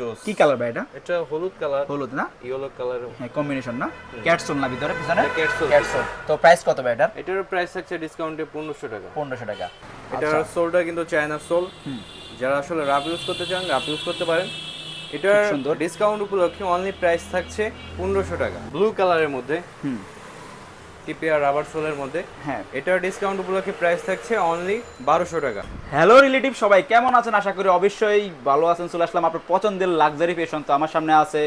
জোস। কি কালার ভাই এটা? এটা হলুদ কালার। হলুদ না? Yellow colour. হ্যাঁ কম্বিনেশন না? ক্যাটসোল না ভিতরে পিছনে? ক্যাটসোল ক্যাটসোল তো প্রাইস কত ভাই এটার? এটার প্রাইস থাকছে ডিসকাউন্টে পনেরোশো টাকা। পনেরোশো টাকা। এটার সোলটা কিন্তু চায়না সোল। হুম। যারা আসলে রাব ইউজ করতে চান রাব ইউজ করতে পারেন। এটার ডিসকাউন্ট উপলক্ষে অনলি প্রাইস থাকছে পনেরোশো টাকা। ব্লু কালারের মধ্যে। হুম। টিপিআর রাবার সোলের মধ্যে। হ্যাঁ। এটার ডিসকাউন্ট উপলক্ষে প্রাইস থাকছে অনলি বারোশো টাকা। হ্যালো রিলেটিভ সবাই কেমন আছেন? আশা করি অবশ্যই ভালো আছেন চলে আসলাম আপনার পছন্দের লাক্সারি পেশন তো আমার সামনে আছে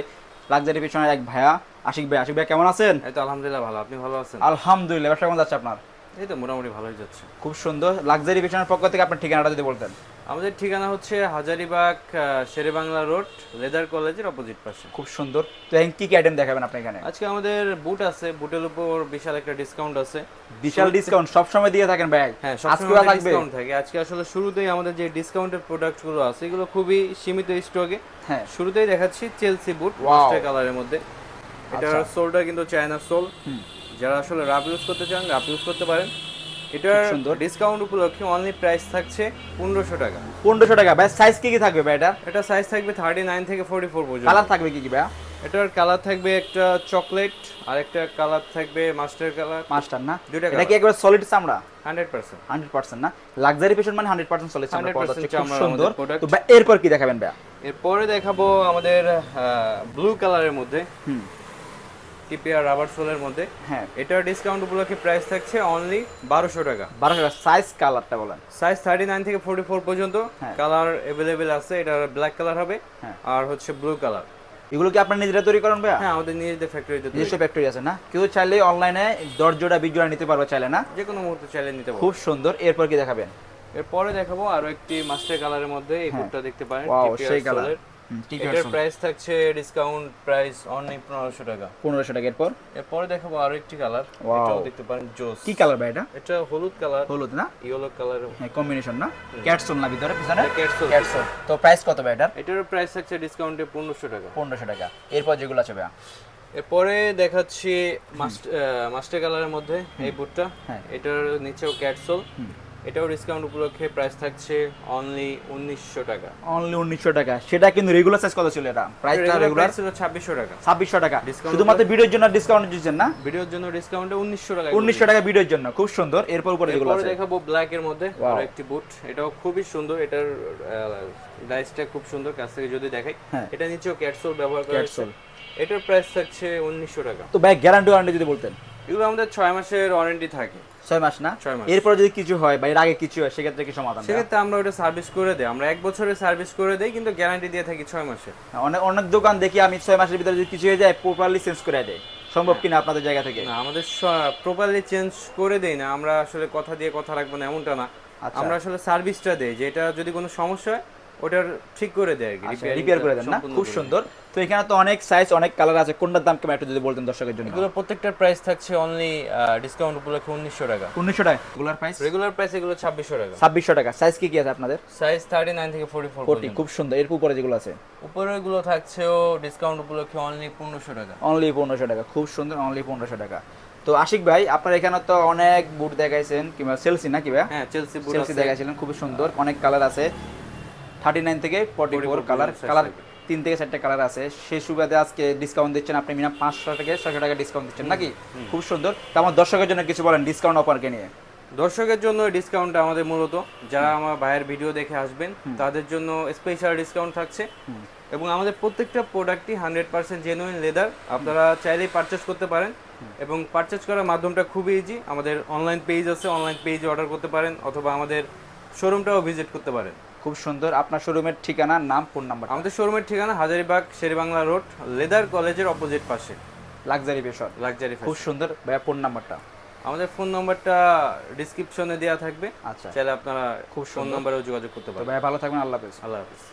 লাক্সারি ফ্যাশনের এক ভাইয়া আশিক ভাই। আশিক ভাই কেমন আছেন? এই তো আলহামদুলিল্লাহ ভালো। আপনি ভালো আছেন? আলহামদুলিল্লাহ ব্যবসা কেমন যাচ্ছে আপনার? এই তো মোটামুটি ভালোই যাচ্ছে। খুব সুন্দর। লাক্সারি ফ্যাশনের পক্ষ থেকে আপনার ঠিকানাটা যদি বলতেন। আমাদের ঠিকানা হচ্ছে হাজারিবাগ শেরে বাংলা রোড লেদার কলেজের অপোজিট পাশে। খুব সুন্দর। তো কি কি আইটেম দেখাবেন আপনি এখানে? আজকে আমাদের বুট আছে। বুটের উপর বিশাল একটা ডিসকাউন্ট আছে। বিশাল ডিসকাউন্ট সব সময় দিয়ে থাকেন ভাই। হ্যাঁ সবসময় থাকবে। ডিসকাউন্ট থাকে। আজকে আসলে শুরুতেই আমাদের যে ডিসকাউন্টের প্রোডাক্টগুলো আছে এগুলো খুবই সীমিত স্টকে হ্যাঁ। শুরুতেই দেখাচ্ছি চেলসি বুট কালারের মধ্যে। এটার আচ্ছা। সোলটা কিন্তু চায়না সোল হুম। যারা আসলে রাব ইউজ করতে চান রাব ইউজ করতে পারেন। এটার সুন্দর। ডিসকাউন্ট উপলক্ষে অনলি প্রাইস থাকছে পনেরোশো টাকা। পনেরোশো টাকা। ভাই সাইজ কি কি থাকবে ভাই এটা? এটা সাইজ থাকবে থার্টি নাইন থেকে ফোর্টি ফোর পর্যন্ত। কালার থাকবে কি কি ভাই এটার কালার থাকবে একটা চকলেট আর একটা কালার থাকবে মাস্টার কালার মাস্টার না? দুইটা এটা কি একবার সলিড চামড়া? হান্ড্রেড পার্সেন্ট হান্ড্রেড পার্সেন্ট না? লাক্সারি ফ্যাশন মানে হান্ড্রেড পার্সেন্ট সলিড চামড়া 100% পাওয়া যাচ্ছে। খুব সুন্দর। তো ভাই এরপর কি দেখাবেন ভাই এরপরে দেখাবো আমাদের ব্লু কালারের মধ্যে। হুম। রাবার সোলের মধ্যে। হ্যাঁ। এটার ডিসকাউন্ট উপলক্ষে প্রাইস থাকছে অনলি বারোশো টাকা। বারোশো টাকা। সাইজ কালারটা বলেন। সাইজ থার্টি নাইন থেকে ফোর্টি ফোর পর্যন্ত হ্যাঁ। কালার অ্যাভেলেবেল আছে। এটা ব্ল্যাক কালার হবে। হ্যাঁ। আর হচ্ছে ব্লু কালার এগুলো কি আপনার নিজেরা তৈরি করেন হ্যাঁ আমাদের নিজেদের ফ্যাক্টরিতে নিজস্ব ফ্যাক্টরি আছে না? কেউ চাইলে অনলাইনে দশ জোড়া বিশ জোড়া নিতে পারবে চাইলে না? যে কোনো মুহূর্তে চাইলে নিতে পারব। খুব সুন্দর। এরপর কি দেখাবেন? এরপরে দেখাবো আরও একটি মাস্টার কালারের মধ্যে এই হ্যাঁ। বুটটা দেখতে পারেন ওয়াও সেই কালার এটার প্রাইস থাকছে ডিসকাউন্ট প্রাইস অনলি পনেরোশো টাকা। পনেরোশো টাকা এরপর? এরপরে দেখাবো আরও একটি কালার এটাও দেখতে পারেন জোস কি কালার ভাই এটা? এটা হলুদ কালার হলুদ না? ইয়েলো কালার হ্যাঁ কম্বিনেশন না? ক্যাটসোল না ভিতরে পিছনে? ক্যাটসোল ক্যাটসোল তো প্রাইস কত ভাই এটার? এটার প্রাইস থাকছে ডিসকাউন্টে পনেরোশো টাকা। পনেরোশো টাকা। এরপর যেগুলো আছে ভাই এরপরে দেখাচ্ছি মাস্টার কালারের মধ্যে এই বুটটা হ্যাঁ। এটার নিচেও ক্যাটসোল। এটাও ডিসকাউন্ট উপলক্ষে প্রাইস থাকছে অনলি উনিশশো টাকা। অনলি উনিশশো টাকা। সেটা কিন্তু রেগুলার সাইজ কত ছিল এটা? প্রাইসটা রেগুলার ছিল ছাব্বিশশো টাকা। ছাব্বিশশো টাকা। শুধুমাত্র ভিডিওর জন্য ডিসকাউন্ট দিচ্ছেন না? ভিডিওর জন্য ডিসকাউন্টে উনিশশো টাকা উনিশশো টাকা ভিডিওর জন্য। খুব সুন্দর। এরপর উপরে এরপরে আছে। দেখাবো ব্ল্যাক এর মধ্যে. আরও একটি বুট এটাও খুবই সুন্দর। এটার ডাইসটা খুব সুন্দর। কাছ থেকে যদি দেখাই। হ্যাঁ। এটা নিচেও ক্যাটসোল ব্যবহার করা Catsole। এটার প্রাইস থাকছে উনিশশো টাকা। তো ভাই গ্যারান্টি ওয়ারেন্টি যদি বলতেন। এগুলো আমাদের ছয় মাসের ওয়ারেন্টি থাকে। ছয় মাস না। এরপর যদি কিছু হয় বা এর আগে কিছু হয় সেক্ষেত্রে কি সমাধান সেক্ষেত্রে আমরা ওটা সার্ভিস করে দেই। আমরা এক বছরের সার্ভিস করে দেই কিন্তু গ্যারান্টি দিয়ে থাকি ছয় মাসে। অনেক অনেক দোকান দেখি আমি ছয় মাসের ভিতরে যদি কিছু হয়ে যায় প্রপারলি চেঞ্জ করে দেয়। সম্ভব কিনা আপনাদের জায়গা থেকে? না আমাদের প্রপারলি চেঞ্জ করে দেই না। আমরা আসলে কথা দিয়ে কথা রাখব না এমনটা না। আচ্ছা। আমরা আসলে সার্ভিসটা দেই যে এটা যদি কোনো সমস্যা হয় ওটার ঠিক করে দেয় রিপেয়ার করে দেন না? খুব সুন্দর। তো এখানে তো অনেক সাইজ অনেক কালার আছে। কোনটার দাম কেমন একটু যদি বলতেন দর্শকের জন্য? এগুলো প্রত্যেকটার প্রাইস থাকছে অনলি ডিসকাউন্ট উপলক্ষে উনিশশো টাকা। উনিশশো টাকা। রেগুলার প্রাইস রেগুলার প্রাইস এগুলো ছাব্বিশশো টাকা। ছাব্বিশশো টাকা। সাইজ কি কি আছে আপনাদের? সাইজ থার্টি নাইন থেকে ফোর্টি ফোর কোটি খুব সুন্দর। এর উপরে যেগুলো আছে? উপরেরগুলো থাকছেও ডিসকাউন্ট উপলক্ষে অনলি পনেরোশো টাকা। অনলি পনেরোশো টাকা। খুব সুন্দর অনলি পনেরোশো টাকা। তো আশিক ভাই আপনার এখানে তো অনেক বুট দেখাইছেন কিংবা সেলসি না কি ভাই হ্যাঁ চেলসি বুট দেখাইছিলেন খুব সুন্দর অনেক কালার আছে। থার্টি নাইন থেকে ফর্টি ফোর কালার কালার তিন থেকে চারটে কালার আছে। সেই সুবাদে আজকে ডিসকাউন্ট দিচ্ছেন আপনি মিনিমাম পাঁচশো থেকে ছশো টাকা ডিসকাউন্ট দিচ্ছেন নাকি? খুব সুন্দর। তো আমার দর্শকের জন্য কিছু বলেন ডিসকাউন্ট অফারকে নিয়ে। দর্শকের জন্য ডিসকাউন্ট আমাদের মূলত। যারা আমার ভাইয়ের ভিডিও দেখে আসবেন তাদের জন্য স্পেশাল ডিসকাউন্ট থাকছে। এবং আমাদের প্রত্যেকটা প্রোডাক্টই হান্ড্রেড পার্সেন্ট জেনুইন লেদার আপনারা চাইলেই পারচেস করতে পারেন। এবং পারচেস করার মাধ্যমটা খুবই ইজি আমাদের অনলাইন পেজ আছে অনলাইন পেজে অর্ডার করতে পারেন অথবা আমাদের শোরুমটাও ভিজিট করতে পারেন। খুব সুন্দর। আপনার শোরুমের ঠিকানা নাম ফোন নাম্বার আমাদের শোরুমের ঠিকানা হাজারিবাগ শেরবাংলা রোড লেদার কলেজের অপোজিট পাশে। লাক্সারি বেশর লাক্সারি খুব সুন্দর। ভাইয়া ফোন নাম্বারটা আমাদের ফোন নাম্বারটা ডিসক্রিপশনে দেওয়া থাকবে। আচ্ছা। চাইলে আপনারা খুব ফোন নাম্বারেও যোগাযোগ করতে পারেন ভাইয়া ভালো থাকবেন। আল্লাহ হাফেজ। আল্লাহ হাফিজ।